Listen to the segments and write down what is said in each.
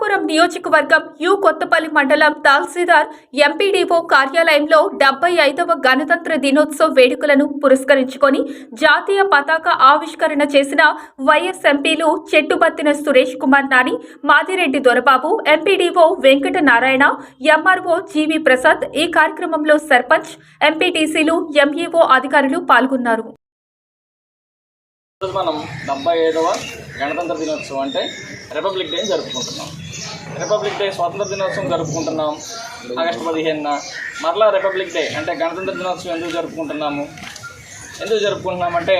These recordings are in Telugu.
అమలాపురం నియోజకవర్గం యు కొత్తపల్లి మండలం తహసీల్దార్ ఎంపీడీఓ కార్యాలయంలో డెబ్బై ఐదవ గణతంత్ర దినోత్సవ వేడుకలను పురస్కరించుకొని జాతీయ పతాక ఆవిష్కరణ చేసిన వైఎస్ ఎంపీలు Chettubathina Suresh Kumar Nani Madireddy Dorababu MPDO Venkata Narayana MRO GV Prasad ఈ కార్యక్రమంలో సర్పంచ్ ఎంపీటీసీలు ఎంఈఓ అధికారులు పాల్గొన్నారు. మనం డెబ్బై ఐదవ గణతంత్ర దినోత్సవం అంటే రిపబ్లిక్ డే జరుపుకుంటున్నాం. రిపబ్లిక్ డే స్వాతంత్ర దినోత్సవం జరుపుకుంటున్నాం. ఆగస్టు పదిహేనున మరలా రిపబ్లిక్ డే అంటే గణతంత్ర దినోత్సవం ఎందుకు జరుపుకుంటున్నాము? ఎందుకు జరుపుకుంటున్నామంటే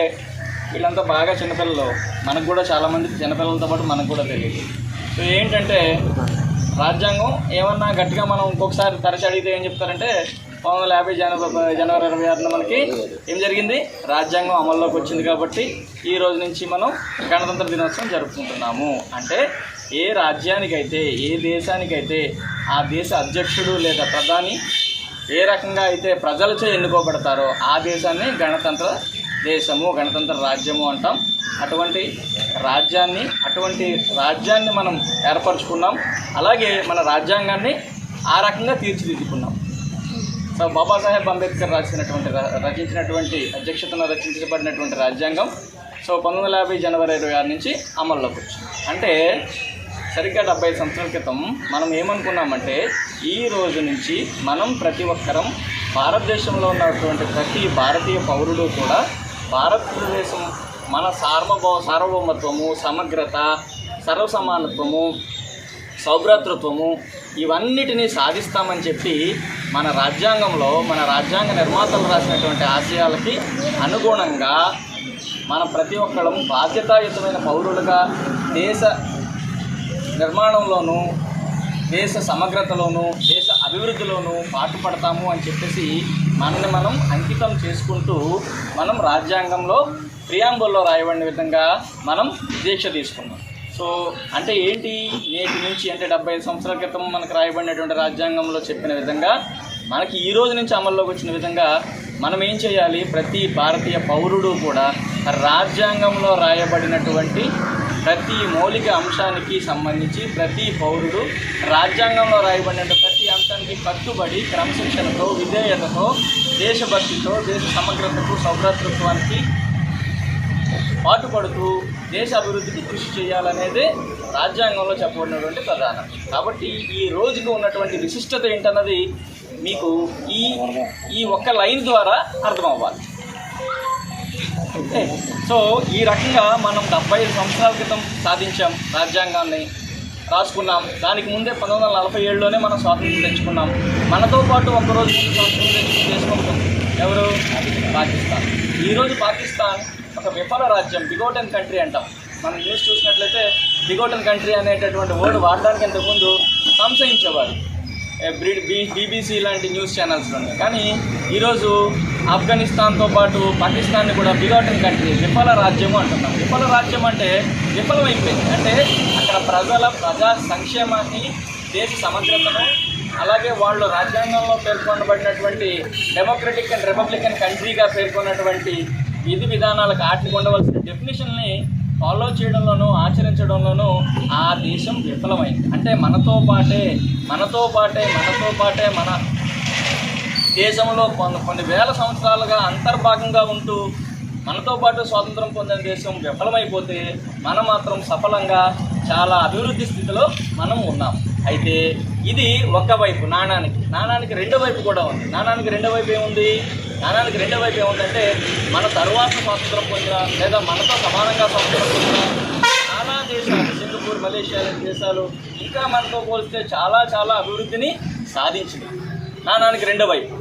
వీళ్ళంతా బాగా చిన్నపిల్లలు. మనకు కూడా చాలామంది చిన్నపిల్లలతో పాటు మనకు కూడా తెలియదు. సో ఏంటంటే రాజ్యాంగం ఏమన్నా గట్టిగా మనం ఇంకొకసారి తరచి అడిగితే ఏం చెప్తారంటే పంతొమ్మిది వందల యాభై జనవరి జనవరి ఇరవై ఆరున మనకి ఏం జరిగింది? రాజ్యాంగం అమల్లోకి వచ్చింది కాబట్టి ఈ రోజు నుంచి మనం గణతంత్ర దినోత్సవం జరుపుకుంటున్నాము. అంటే ఏ రాజ్యానికైతే ఏ దేశానికైతే ఆ దేశ అధ్యక్షుడు లేదా ప్రధాని ఏ రకంగా అయితే ప్రజలచే ఎన్నుకోబడతారో ఆ దేశాన్ని గణతంత్ర దేశము గణతంత్ర రాజ్యము అంటాం. అటువంటి రాజ్యాన్ని అటువంటి రాజ్యాన్ని మనం ఏర్పరచుకున్నాం. అలాగే మన రాజ్యాంగాన్ని ఆ రకంగా తీర్చిదిద్దుకున్నాం. బాబాసాహెబ్ అంబేద్కర్ రాసినటువంటి ర- రచించినటువంటి అధ్యక్షతన రచించబడినటువంటి రాజ్యాంగం సో పంతొమ్మిది వందల యాభై జనవరి ఇరవై ఆరు నుంచి అమల్లోకి వచ్చింది. అంటే సరిగ్గా డెబ్బై సంవత్సరాల క్రితం మనం ఏమనుకున్నామంటే ఈ రోజు నుంచి మనం ప్రతి ఒక్కరం భారతదేశంలో ఉన్నటువంటి ప్రతి భారతీయ పౌరుడు కూడా భారతదేశం మన సార్వభౌ సార్వభౌమత్వము సమగ్రత సర్వసమానత్వము సౌభ్రాతృత్వము ఇవన్నిటినీ సాధిస్తామని చెప్పి మన రాజ్యాంగంలో మన రాజ్యాంగ నిర్మాతలు రాసినటువంటి ఆశయాలకి అనుగుణంగా మన ప్రతి ఒక్కరం బాధ్యతాయుతమైన పౌరులుగా దేశ నిర్మాణంలోనూ దేశ సమగ్రతలోనూ దేశ అభివృద్ధిలోనూ పాటుపడతాము అని చెప్పేసి మనల్ని మనం అంకితం చేసుకుంటూ మనం రాజ్యాంగంలో ప్రియాంబుల్లో రాయబడిన విధంగా మనం దీక్ష తీసుకున్నాం. సో అంటే ఏంటి? నేటి నుంచి అంటే డెబ్బై ఐదు సంవత్సరాల క్రితం మనకు రాయబడినటువంటి రాజ్యాంగంలో చెప్పిన విధంగా మనకి ఈ రోజు నుంచి అమల్లోకి వచ్చిన విధంగా మనం ఏం చేయాలి? ప్రతి భారతీయ పౌరుడు కూడా రాజ్యాంగంలో రాయబడినటువంటి ప్రతి మౌలిక అంశానికి సంబంధించి ప్రతి పౌరుడు రాజ్యాంగంలో రాయబడిన ప్రతి అంశానికి కట్టుబడి క్రమశిక్షణతో విధేయతతో దేశభక్తితో దేశ సమగ్రతకు సౌభ్రతృత్వానికి పాటుపడుతూ దేశ అభివృద్ధికి కృషి చేయాలనేదే రాజ్యాంగంలో చెప్పబడినటువంటి ప్రధానం. కాబట్టి ఈ రోజుకు ఉన్నటువంటి విశిష్టత ఏంటన్నది మీకు ఈ ఈ ఒక్క లైన్ ద్వారా అర్థమవ్వాలి. ఓకే సో ఈ రకంగా మనం డెబ్బై ఐదు సంవత్సరాల క్రితం సాధించాం రాజ్యాంగాన్ని రాసుకున్నాం. దానికి ముందే పంతొమ్మిది వందల నలభై ఏడులోనే మనం స్వాతంత్రం తెచ్చుకున్నాం. మనతో పాటు ఒకరోజు స్వాతంత్రం తెచ్చుకుని చేసుకుంటుంది ఎవరు? పాకిస్తాన్. ఈరోజు పాకిస్తాన్ ఒక విఫల రాజ్యం బిగోటన్ కంట్రీ అంటాం. మనం న్యూస్ చూసినట్లయితే బిగోటన్ కంట్రీ అనేటటువంటి వర్డ్ వాడడానికి ఇంతకుముందు సంశయించేవారు. ఏ బీ బీబీసీ లాంటి న్యూస్ ఛానల్స్లోనే కానీ ఈరోజు ఆఫ్ఘనిస్తాన్తో పాటు పాకిస్తాన్ని కూడా బిగాటన్ కంట్రీ విఫల రాజ్యము అంటున్నాం. విఫల రాజ్యం అంటే విఫలమైపోయింది. అంటే అక్కడ ప్రజల ప్రజా సంక్షేమాన్ని దేశ సమగ్రతను అలాగే వాళ్ళు రాజ్యాంగంలో పేర్కొనబడినటువంటి డెమోక్రటిక్ అండ్ రిపబ్లికన్ కంట్రీగా పేర్కొన్నటువంటి విధి విధానాలకు ఆటలు ఉండవలసిన డెఫినేషన్ని ఫాలో చేయడంలోనూ ఆచరించడంలోనూ ఆ దేశం విఫలమైంది. అంటే మనతో పాటే మనతో పాటే మనతో పాటే మన దేశంలో కొన్ని కొన్ని వేల సంవత్సరాలుగా అంతర్భాగంగా ఉంటూ మనతో పాటు స్వాతంత్రం పొందిన దేశం విఫలమైపోతే మనం మాత్రం సఫలంగా చాలా అభివృద్ధి స్థితిలో మనం ఉన్నాం. అయితే ఇది ఒక వైపు నాణానికి. నాణానికి రెండో వైపు కూడా ఉంది. నాణానికి రెండో వైపు ఏముంది? నాణానికి రెండో వైపు ఏముందంటే మన తరువాత స్వాతంత్రం పొందిన లేదా మనతో సమానంగా స్వాతంత్రం పొందిన చాలా దేశాలు సింగపూర్ మలేషియా లాంటి దేశాలు ఇంకా మనతో పోలిస్తే చాలా చాలా అభివృద్ధిని సాధించింది. నాణానికి రెండో వైపు.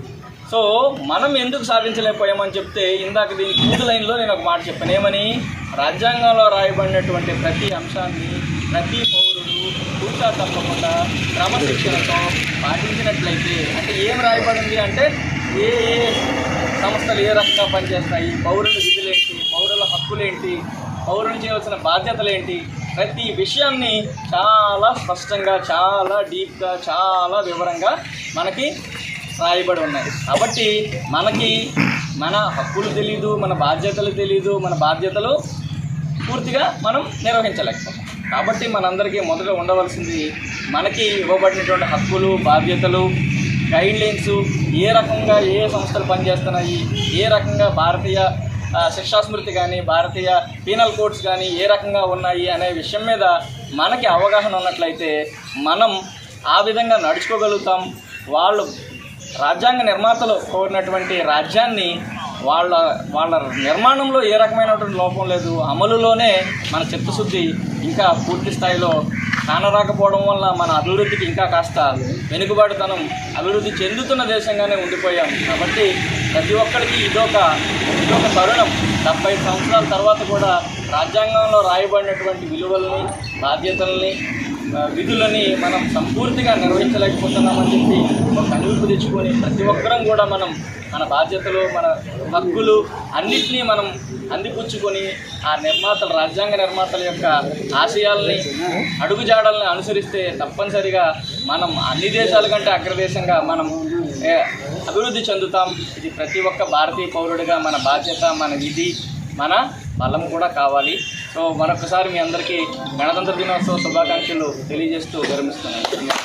సో మనం ఎందుకు సాధించలేకపోయామని చెప్తే ఇందాక దీని మూడు లైన్లో నేను ఒక మాట చెప్పాను. ఏమని? రాజ్యాంగంలో రాయబడినటువంటి ప్రతి అంశాన్ని ప్రతి పౌరుడు పూర్తా తప్పకుండా క్రమశిక్షణతో పాటించినట్లయితే అంటే ఏం రాయబడింది అంటే ఏ ఏ సంస్థలు ఏ రకంగా పనిచేస్తాయి? పౌరుల విధులేంటి? పౌరుల హక్కులేంటి? పౌరులు చేయవలసిన బాధ్యతలేంటి? ప్రతి విషయాన్ని చాలా స్పష్టంగా చాలా డీప్గా చాలా వివరంగా మనకి రాయబడి ఉన్నాయి. కాబట్టి మనకి మన హక్కులు తెలీదు మన బాధ్యతలు తెలీదు మన బాధ్యతలు పూర్తిగా మనం నిర్వహించలేకపోతాం. కాబట్టి మనందరికీ మొదట ఉండవలసింది మనకి ఇవ్వబడినటువంటి హక్కులు బాధ్యతలు గైడ్లైన్స్ ఏ రకంగా ఏ సంస్థలు పనిచేస్తున్నాయి ఏ రకంగా భారతీయ శిక్షాస్మృతి శిక్షా స్మృతి కానీ భారతీయ పీనల్ కోడ్స్ కానీ ఏ రకంగా ఉన్నాయి అనే విషయం మీద మనకి అవగాహన ఉన్నట్లయితే మనం ఆ విధంగా నడుచుకోగలుగుతాం. వాళ్ళు రాజ్యాంగ నిర్మాతలు కోరినటువంటి రాజ్యాన్ని వాళ్ళ వాళ్ళ నిర్మాణంలో ఏ రకమైనటువంటి లోపం లేదు. అమలులోనే మన చిత్తశుద్ధి ఇంకా పూర్తి స్థాయిలో కానరాకపోవడం వల్ల మన అభివృద్ధికి ఇంకా కాస్త వెనుకబాటుతనం అభివృద్ధి చెందుతున్న దేశంగానే ఉండిపోయాం. కాబట్టి ప్రతి ఒక్కరికి ఇదొక ఇదొక తరుణం. డెబ్బై సంవత్సరాల తర్వాత కూడా రాజ్యాంగంలో రాయబడినటువంటి విలువల్ని బాధ్యతల్ని విధులని మనం సంపూర్తిగా నిర్వహించలేకపోతున్నామని చెప్పి ఒక అనుభూతి తెచ్చుకొని ప్రతి ఒక్కరం కూడా మనం మన బాధ్యతలు మన హక్కులు అన్నిటినీ మనం అందిపుచ్చుకొని ఆ నిర్మాతల రాజ్యాంగ నిర్మాతల యొక్క ఆశయాల్ని అడుగుజాడల్ని అనుసరిస్తే తప్పనిసరిగా మనం అన్ని దేశాల కంటే అగ్రదేశంగా మనం అభివృద్ధి చెందుతాం. ఇది ప్రతి ఒక్క భారతీయ పౌరుడిగా మన బాధ్యత మన విధి మన బలం కూడా కావాలి. సో మరొకసారి మీ అందరికీ గణతంత్ర దినోత్సవ శుభాకాంక్షలు తెలియజేస్తూ విరమిస్తున్నాను.